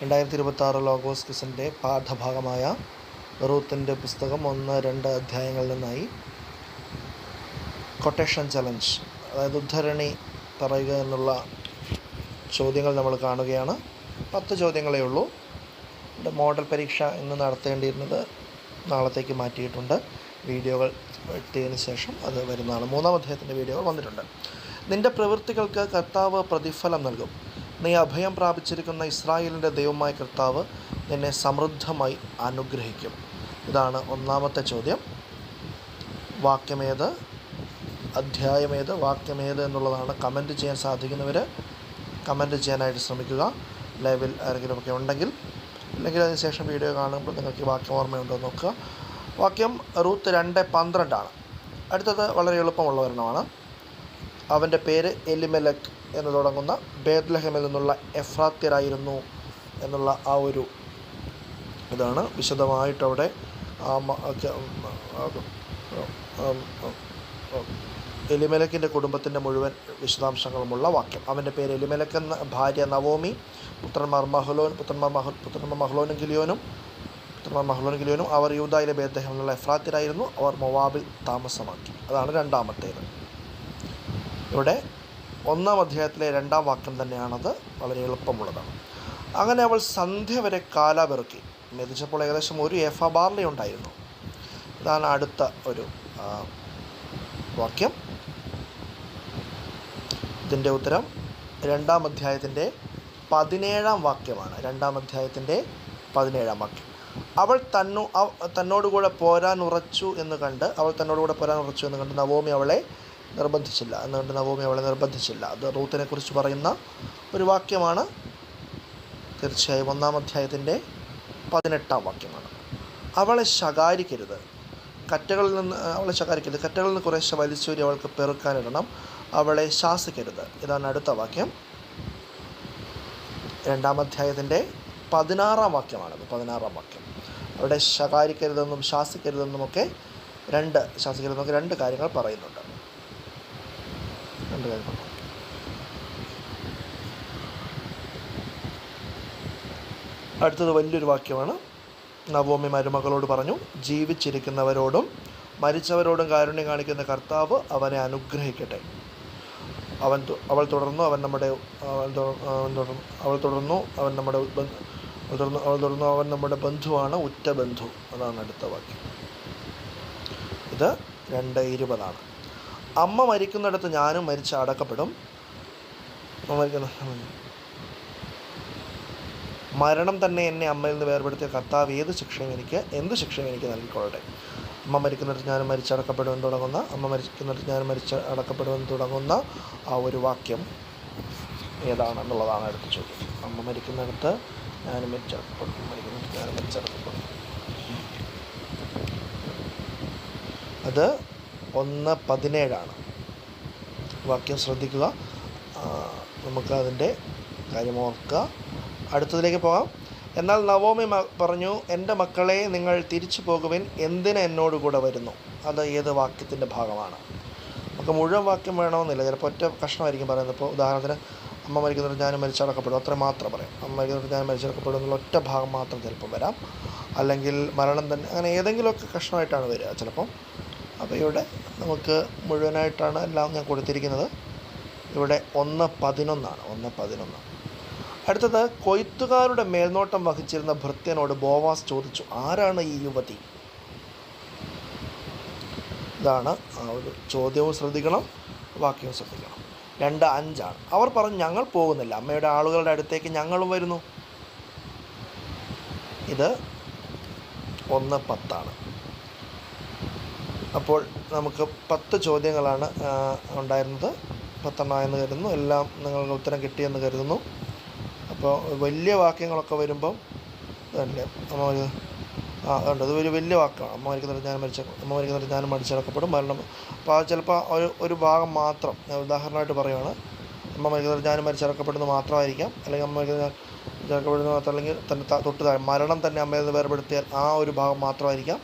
രണ്ടായിരത്തി ഇരുപത്തി ആറ് ലോഗോസ് ക്വിസിന്റെ പാഠഭാഗമായ റൂത്തിന്റെ പുസ്തകം ഒന്ന് രണ്ട് അധ്യായങ്ങളിൽ നിന്നായി കൊട്ടേഷൻ ചലഞ്ച് അതായത് ഉദ്ധരണി പറയുക എന്നുള്ള ചോദ്യങ്ങൾ നമ്മൾ കാണുകയാണ്. പത്ത് ചോദ്യങ്ങളേ ഉള്ളൂ. മോഡൽ പരീക്ഷ ഇന്ന് നടത്തേണ്ടിയിരുന്നത് നാളത്തേക്ക് മാറ്റിയിട്ടുണ്ട്. വീഡിയോകൾ എത്തിയതിന് ശേഷം അത് വരുന്നതാണ്. മൂന്നാം അധ്യായത്തിന്റെ വീഡിയോകൾ വന്നിട്ടുണ്ട്. നിന്റെ പ്രവൃത്തികൾക്ക് കർത്താവ് പ്രതിഫലം നൽകും. നീ അഭയം പ്രാപിച്ചിരിക്കുന്ന ഇസ്രായേലിന്റെ ദൈവമായ കർത്താവ് നിന്നെ സമൃദ്ധമായി അനുഗ്രഹിക്കും. ഇതാണ് ഒന്നാമത്തെ ചോദ്യം. വാക്യമേത്? അധ്യായമേത്? വാക്യമേത് എന്നുള്ളതാണ് കമന്റ് ചെയ്യാൻ സാധിക്കുന്നവർ കമന്റ് ചെയ്യാനായിട്ട് ശ്രമിക്കുക. ലൈവിൽ ആരെങ്കിലുമൊക്കെ ഉണ്ടെങ്കിൽ അല്ലെങ്കിൽ അതിനുശേഷം വീഡിയോ കാണുമ്പോൾ നിങ്ങൾക്ക് വാക്യം ഓർമ്മയുണ്ടോ നോക്കുക. വാക്യം റൂത്ത് രണ്ട് പന്ത്രണ്ടാണ്. അടുത്തത് വളരെ എളുപ്പമുള്ള ഒരെണ്ണമാണ്. അവന്റെ പേര് എലിമെലക് എന്ന് തുടങ്ങുന്ന ബേദ്ലഹമിൽ നിന്നുള്ള എഫ്രാത്യരായിരുന്നു എന്നുള്ള ആ ഒരു ഇതാണ് വിശദമായിട്ടവിടെ എലിമെലക്കിന്റെ കുടുംബത്തിന്റെ മുഴുവൻ വിശദാംശങ്ങളുമുള്ള വാക്യം. അവന്റെ പേര് എലിമെലക്ക് എന്ന ഭാര്യ നവോമി പുത്രന്മാർ മഹ്ലോൻ പുത്രന്മാർ മഹ പുത്രന്മാർ മഹ്ലോനും ഗിലിയോനും പുത്രന്മാർ മഹ്ലോനും ഗിലിയോനും അവർ യൂതായിലെ ബേദ്ദേഹം നിന്നുള്ള എഫ്രാത്തിലായിരുന്നു അവർ മൊവാബിൽ താമസമാക്കി. അതാണ് രണ്ടാമത്തേത്. ഇവിടെ ഒന്നാം അധ്യായത്തിലെ രണ്ടാം വാക്യം തന്നെയാണത്. വളരെ എളുപ്പമുള്ളതാണ്. അങ്ങനെ അവൾ സന്ധ്യ വരെ കാലാപിറക്കി മെതിച്ചപ്പോൾ ഏകദേശം ഒരു എഫ ബാർലി ഉണ്ടായിരുന്നു. ഇതാണ് അടുത്ത ഒരു വാക്യം. ഇതിന്റെ ഉത്തരം രണ്ടാം അധ്യായത്തിന്റെ പതിനേഴാം വാക്യമാണ്. രണ്ടാം അധ്യായത്തിന്റെ പതിനേഴാം വാക്യം. അവൾ തന്നു തന്നോടുകൂടെ പോരാൻ ഉറച്ചു എന്ന് കണ്ട് അവൾ തന്നോടുകൂടെ പോരാൻ ഉറച്ചു എന്ന് കണ്ട് നവോമി അവളെ നിർബന്ധിച്ചില്ല. എന്നുകൊണ്ട് നവോമി അവളെ നിർബന്ധിച്ചില്ല. അത് റൂത്തിനെ കുറിച്ച് പറയുന്ന ഒരു വാക്യമാണ്. തീർച്ചയായും ഒന്നാം അധ്യായത്തിന്റെ പതിനെട്ടാം വാക്യമാണ്. അവളെ ശകാരിക്കരുത്. കറ്റകളിൽ നിന്ന് അവളെ ശകാരിക്കരുത്. കറ്റകളിൽ നിന്ന് കുറേശ്ശെ വലിച്ചൂരി അവൾക്ക് പെറുക്കാനിടണം. അവളെ ശാസിക്കരുത്. ഇതാണ് അടുത്ത വാക്യം. രണ്ടാം അധ്യായത്തിന്റെ പതിനാറാം വാക്യമാണത്. പതിനാറാം വാക്യം. അവിടെ ശകാരിക്കരുതെന്നും ശാസിക്കരുതെന്നുമൊക്കെ രണ്ട് ശാസിക്കരുതെന്നൊക്കെ രണ്ട് കാര്യങ്ങൾ പറയുന്നുണ്ട്. രണ്ട് കാര്യങ്ങൾ അടുത്തത് വലിയൊരു വാക്യമാണ്. നവോമി മരുമകളോട് പറഞ്ഞു ജീവിച്ചിരിക്കുന്നവരോടും മരിച്ചവരോടും കാരുണ്യം കാണിക്കുന്ന കർത്താവ് അവനെ അനുഗ്രഹിക്കട്ടെ. അവൻ അവൾ തുടർന്നു അവൻ നമ്മുടെ അവൾ തുടർന്നു അവൻ നമ്മുടെ തുടർന്നു അവൾ തുടർന്നു അവൻ നമ്മുടെ ബന്ധുവാണ് ഉറ്റ ബന്ധു. അതാണ് അടുത്ത വാക്യം. ഇത് രണ്ട് ഇരുപതാണ്. അമ്മ മരിക്കുന്നിടത്ത് ഞാനും മരിച്ച് അടക്കപ്പെടും. മരിക്കുന്ന മരണം തന്നെ എന്നെ അമ്മയിൽ നിന്ന് വേർപെടുത്തിയ കർത്താവ് ഏത് ശിക്ഷയും എനിക്ക് എന്ത് ശിക്ഷയും എനിക്ക് നൽകിക്കൊള്ളട്ടെ. അമ്മ മരിക്കുന്നിടത്ത് ഞാനും മരിച്ചടക്കപ്പെടുമെന്ന് തുടങ്ങുന്ന അമ്മ മരിക്കുന്നിടത്ത് ഞാനും മരിച്ച് അടക്കപ്പെടുമെന്ന് തുടങ്ങുന്ന ആ ഒരു വാക്യം ഏതാണെന്നുള്ളതാണ് അടുത്ത ചോദ്യം. അമ്മ മരിക്കുന്നിടത്ത് ഞാനും മരിച്ചടക്കപ്പെടും മരിക്കുന്നിടത്ത് ഞാനും മരിച്ചടക്കപ്പെടും അത് ഒന്ന് പതിനേഴാണ്. വാക്യം ശ്രദ്ധിക്കുക. നമുക്ക് അതിന്റെ കാര്യം ഓർക്കുക. അടുത്തതിലേക്ക് പോകാം. എന്നാൽ നവോമി പറഞ്ഞു എന്റെ മക്കളെ നിങ്ങൾ തിരിച്ചു പോകുവിൻ. എന്തിന് എന്നോട് കൂടെ വരുന്നു? അത് ഏത് വാക്യത്തിന്റെ ഭാഗമാണ്? നമുക്ക് മുഴുവൻ വാക്യം വേണമെന്നില്ല. ചിലപ്പോൾ ഒറ്റ കഷ്ണമായിരിക്കും പറയുന്നത്. ഇപ്പോൾ ഉദാഹരണത്തിന് അമ്മ മരിക്കുന്നവർ ഞാനും മരിച്ചടക്കപ്പെടും. അത്ര മാത്രം പറയും. അമ്മ മരിക്കുന്നവർ ഞാൻ മരിച്ചടക്കപ്പെടും എന്നുള്ള ഒറ്റ ഭാഗം മാത്രം ചിലപ്പം വരാം. അല്ലെങ്കിൽ മരണം തന്നെ അങ്ങനെ ഏതെങ്കിലുമൊക്കെ കഷ്ണമായിട്ടാണ് വരിക ചിലപ്പം. ഇവിടെ നമുക്ക് മുഴുവനായിട്ടാണ് എല്ലാം ഞാൻ കൊടുത്തിരിക്കുന്നത്. ഇവിടെ ഒന്ന് പതിനൊന്നാണ് ഒന്ന് പതിനൊന്ന്. അടുത്തത് കൊയ്ത്തുകാരുടെ മേൽനോട്ടം വഹിച്ചിരുന്ന ഭൃത്യനോട് ബോവാസ് ചോദിച്ചു ആരാണ് ഈ യുവതി? ഇതാണ് ആ ഒരു ചോദ്യവും ശ്രദ്ധിക്കണം വാക്യവും ശ്രദ്ധിക്കണം. രണ്ട് അഞ്ചാണ്. അവർ പറഞ്ഞു ഞങ്ങൾ പോകുന്നില്ല. അമ്മയുടെ ആളുകളുടെ അടുത്തേക്ക് ഞങ്ങളും വരുന്നു. ഇത് ഒന്ന് പത്താണ്. അപ്പോൾ നമുക്ക് പത്ത് ചോദ്യങ്ങളാണ് ഉണ്ടായിരുന്നത്. പത്തെണ്ണം എന്ന് കരുതുന്നു. എല്ലാം നിങ്ങൾക്ക് ഉത്തരം കിട്ടിയെന്ന് കരുതുന്നു. അപ്പോൾ വലിയ വാക്യങ്ങളൊക്കെ വരുമ്പം അല്ലേ അമ്മ ഒരു ആ ഉണ്ട് അത് ഒരു വലിയ വാക്കാണ്. അമ്മ മരിക്കുന്നിടത്ത് ഞാൻ മരിച്ച അമ്മ മരിക്കുന്നിടത്ത് ഞാൻ മരിച്ചടക്കപ്പെടും. മരണം അപ്പോൾ അത് ചിലപ്പോൾ ഒരു ഒരു ഭാഗം മാത്രം ഞാൻ ഉദാഹരണമായിട്ട് പറയുവാണ്. അമ്മ മരിക്കുന്നിടത്ത് ഞാൻ മരിച്ചടക്കപ്പെടുന്നത് മാത്രമായിരിക്കാം. അല്ലെങ്കിൽ അമ്മ ചേർക്കപ്പെടുന്നത് മാത്രം അല്ലെങ്കിൽ തന്നെ തൊട്ട് താഴെ മരണം തന്നെ അമ്മയിൽ നിന്ന് വേർപെടുത്തിയാൽ ആ ഒരു ഭാഗം മാത്രമായിരിക്കാം.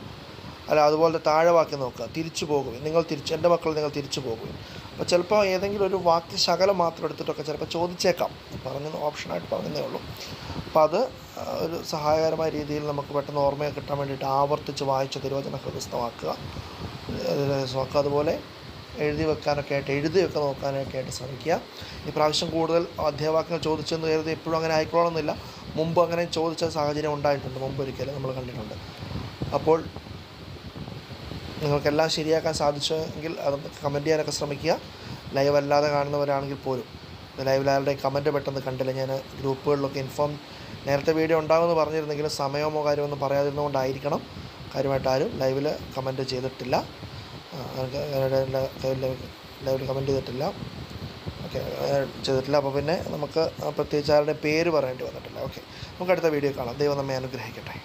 അല്ല അതുപോലെ താഴെ വാക്യം നോക്കുക. തിരിച്ചു പോകും നിങ്ങൾ തിരിച്ച് എന്റെ മക്കൾ നിങ്ങൾ തിരിച്ചു പോകും അപ്പോൾ ചിലപ്പോൾ ഏതെങ്കിലും ഒരു വാക്യ ശകലം മാത്രം എടുത്തിട്ടൊക്കെ ചിലപ്പോൾ ചോദിച്ചേക്കാം. പറഞ്ഞ ഓപ്ഷനായിട്ട് പറഞ്ഞതേ ഉള്ളൂ. അപ്പോൾ അത് ഒരു സഹായകരമായ രീതിയിൽ നമുക്ക് പെട്ടെന്ന് ഓർമ്മയെ കിട്ടാൻ വേണ്ടിയിട്ട് ആവർത്തിച്ച് വായിച്ച് തിരുവചന ഹൃദയസ്ഥമാക്കുക ഹൃദയസ്ഥമാക്കുക അതുപോലെ എഴുതി വെക്കാനൊക്കെ ആയിട്ട് എഴുതിയൊക്കെ നോക്കാനൊക്കെ ആയിട്ട് ശ്രമിക്കുക. പ്രാവശ്യം കൂടുതൽ അധ്യയവാക്യങ്ങൾ ചോദിച്ചെന്ന് കരുതി എപ്പോഴും അങ്ങനെ ആയിക്കോളണമെന്നില്ല. മുമ്പ് അങ്ങനെ ചോദിച്ച സാഹചര്യം ഉണ്ടായിട്ടുണ്ട്. മുമ്പ് ഒരിക്കലും നമ്മൾ കണ്ടിട്ടുണ്ട്. അപ്പോൾ നിങ്ങൾക്കെല്ലാം ശരിയാക്കാൻ സാധിച്ചെങ്കിൽ അത് കമന്റ് ചെയ്യാനൊക്കെ ശ്രമിക്കുക. ലൈവ് അല്ലാതെ കാണുന്നവരാണെങ്കിൽ പോലും. ലൈവിൽ ആരുടെ കമന്റ് പെട്ടെന്ന് കണ്ടില്ല. ഞാൻ ഗ്രൂപ്പുകളിലൊക്കെ ഇൻഫോം നേരത്തെ വീഡിയോ ഉണ്ടാകുമെന്ന് പറഞ്ഞിരുന്നെങ്കിലും സമയമോ കാര്യമൊന്നും പറയാതിരുന്നുകൊണ്ടായിരിക്കണം കാര്യമായിട്ട് ആരും ലൈവിൽ കമന്റ് ചെയ്തിട്ടില്ല. ലൈവിൽ കമന്റ് ചെയ്തിട്ടില്ല. ഓക്കെ ചെയ്തിട്ടില്ല. അപ്പോൾ പിന്നെ നമുക്ക് പ്രത്യേകിച്ച് ആരുടെ പേര് പറയേണ്ടി വന്നിട്ടില്ല. ഓക്കെ നമുക്ക് അടുത്ത വീഡിയോ കാണാം. ദൈവം നമ്മെ അനുഗ്രഹിക്കട്ടെ.